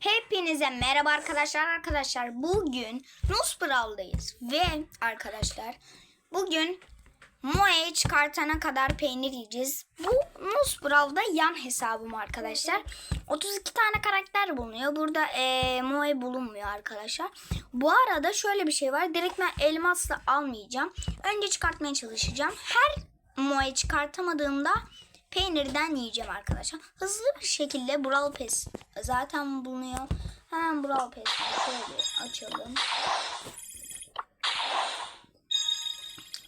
Hepinize merhaba arkadaşlar. Arkadaşlar bugün Nusbral'dayız. Ve arkadaşlar bugün Moe'yi çıkartana kadar peynir yiyeceğiz. Bu Nusbral'da yan hesabım arkadaşlar. 32 tane karakter bulunuyor. Burada eee Moe bulunmuyor arkadaşlar. Bu arada şöyle bir şey var. Direkt ben elmasla almayacağım. Önce çıkartmaya çalışacağım. Her Moe çıkartamadığımda peynirden yiyeceğim arkadaşlar. Hızlı bir şekilde Brawl Pass zaten bulunuyor. Hemen Brawl Pass'i şöyle açalım.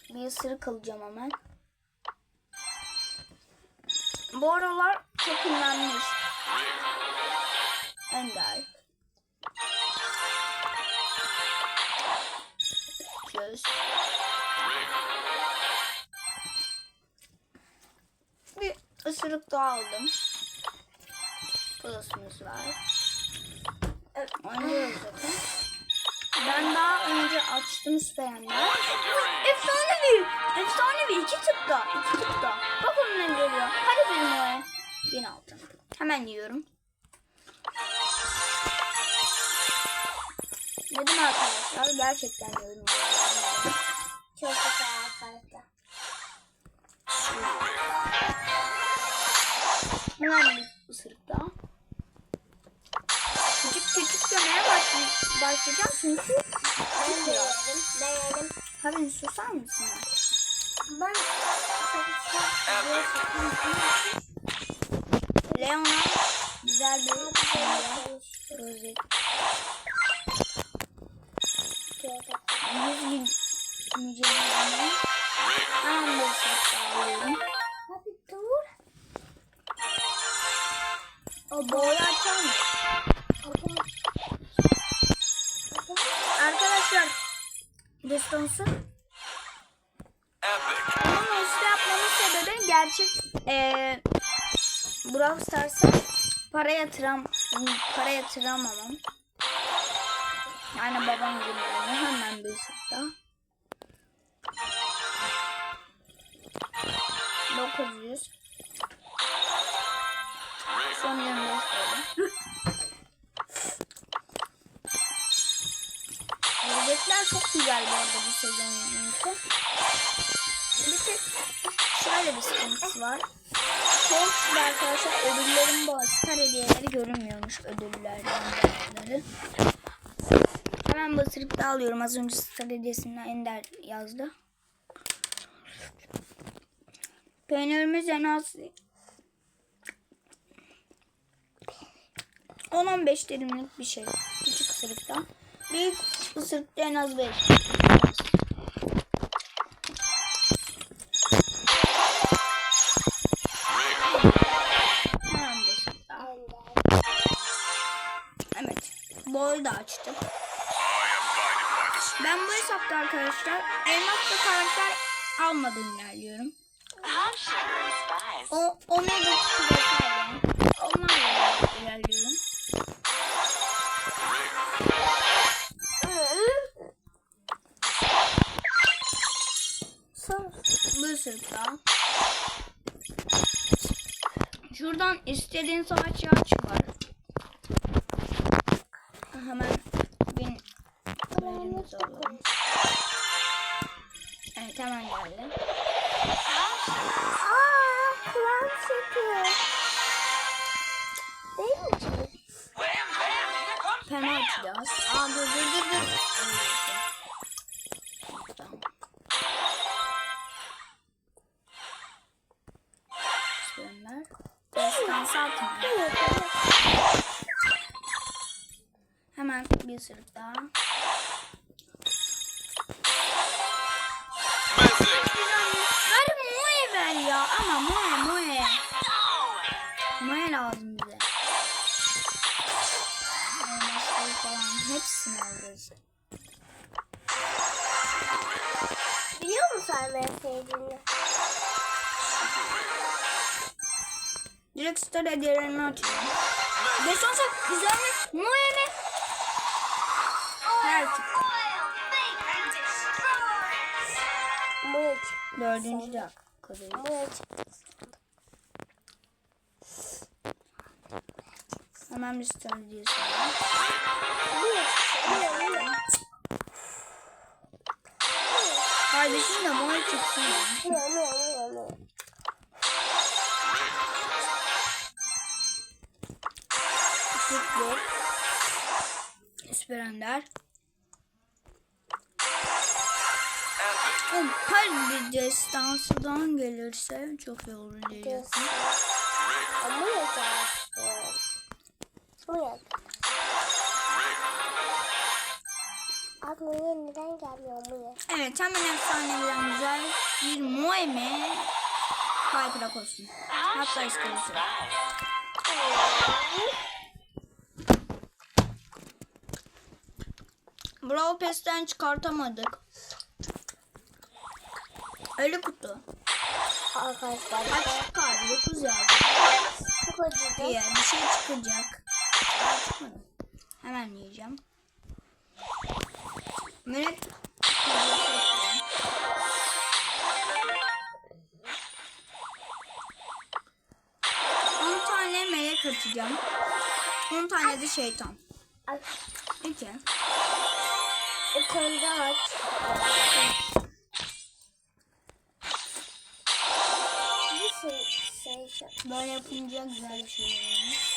Bir ısırık alacağım hemen. Bu aralar çok ünlenmiş. Ender. Göz. Isırık daha aldım. Plus'ımız var. Evet, oynuyoruz. Ben daha önce açtım Süper Ender. Efsanevi! Efsanevi! iki tıkta. iki tıkta. Bak ondan geliyor. Hadi benim oraya. Bin altın. Hemen yiyorum. Dedim arkadaşlar. Gerçekten yiyorum. Ben çok güzel. Bir rozet. 100 bin mücadele. Alıyorum. Hadi dur. O boyu açar mı? Arkadaşlar Destansı gerçek eee Brawl Stars'a para yatıram para yatıramamam. Yani babam gibi yani hemen bir ısık daha. 900 Son 25 oldu. Ördekler çok güzel bu arada bu sezonun şöyle bir sıkıntısı var. Çok arkadaşlar ödüllerin bu star hediyeleri görünmüyormuş ödüllerden bazıları. Hemen basırıp da alıyorum. Az önce star hediyesinden Ender yazdı. Peynirimiz en az 10-15 dilimlik bir şey. Küçük ısırıktan. Büyük ısırıkta en az 5. Boyu da açtım. Ben bu hesapta arkadaşlar elmaslı karakter almadan ilerliyorum. O Omega vesaire. Onlarla ilerliyorum. Isırık daha. Şuradan istediğin savaşçı çıkar. Hemen bin verimizi alalım. Evet hemen geldi. Aa, kulağım çekiyor. Değil mi canım? Pema açacağız. Aa dur dur dur dur. Tamam. Şunlar. Destansı altın. Hemen bir ısırık daha. Direkt star hediyelerini açıyorum. Destansı güzel mi? Moe mi? Her çıktı. Buraya çık. Dördüncü dakikadayız. Buraya çık. Hemen bir? Niye? Niye? Kardeşim de boy çıksın. İsperender. Oğlum, Her bir destansıdan gelirse çok iyi olur diyeceksin. Ama yapacaksın. Bu yap. Aklıma neden gelmiyor bu ya? Evet hemen efsaneden güzel bir Moeme Hyperak olsun. Hatta iskeleti. Brawl Pass'ten çıkartamadık. Ölü kutu. Arkadaşlar Kaç çıkardı? 9 yazdı. İyi bir şey çıkacak. Hemen yiyeceğim. Melek On tane melek atacağım. 10 tane de şeytan. Al. Aç. Bir şey şey şey Böyle yapınca güzel bir şey oluyor.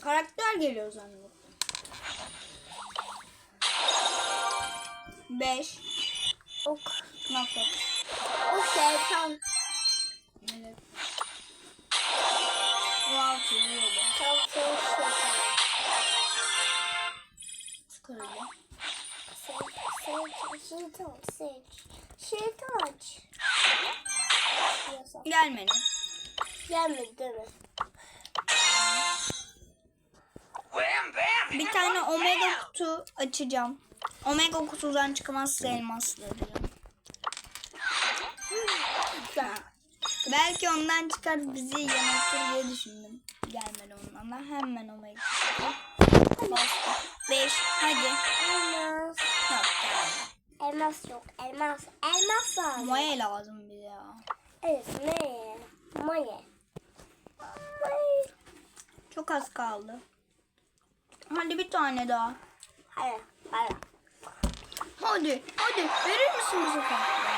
Karakter geliyor zannettim. 5 Ok. nokta. O şeytan. Melek. 16 diyorum. Gelmedi. Gelmedi değil mi? Bir tane omega kutu açacağım. Omega kutudan çıkamazsa elmasları. Belki ondan çıkar bizi yanıltır diye düşündüm. Gelmedi ondan da hemen omega kutu. Bastım. 5 hadi. Elmas. Yok gelmedi. Elmas yok. Elmas. Elmas lazım. Maya lazım bize ya. Evet. Ne? Maya. Maya. Çok az kaldı. Hadi bir tane daha. Hayır. Hayır. Hadi, hadi. Verir misin bu sefer?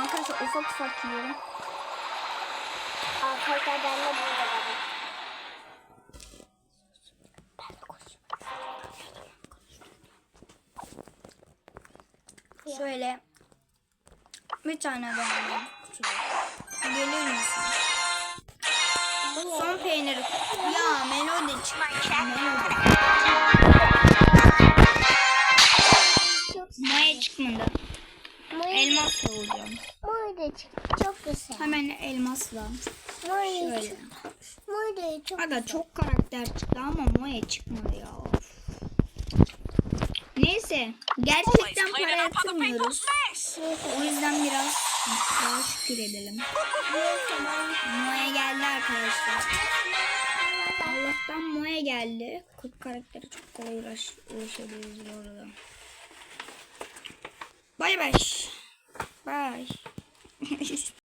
Arkadaşlar ufak ufak yiyorum. Arkadaşlar ben de burada varım. Ben. Şöyle bir tane kutuda. Gelir misin? Son peyniri. Ya melodi çıktı. Melodi. Maya çıkmadı. Elmasla olacağım. Maya da çıktı. Çok güzel. Hemen elmasla. Maya Şöyle. da çok Aga çok karakter çıktı ama Maya çıkmadı ya. Of. Neyse. Gerçekten para yatırmıyoruz. O yüzden biraz daha şükür edelim. Moya geldi arkadaşlar. Allah'tan Moya geldi. 40 karakteri çok kolay uğraş, uğraşabiliriz bu arada. Bay bay. Bay.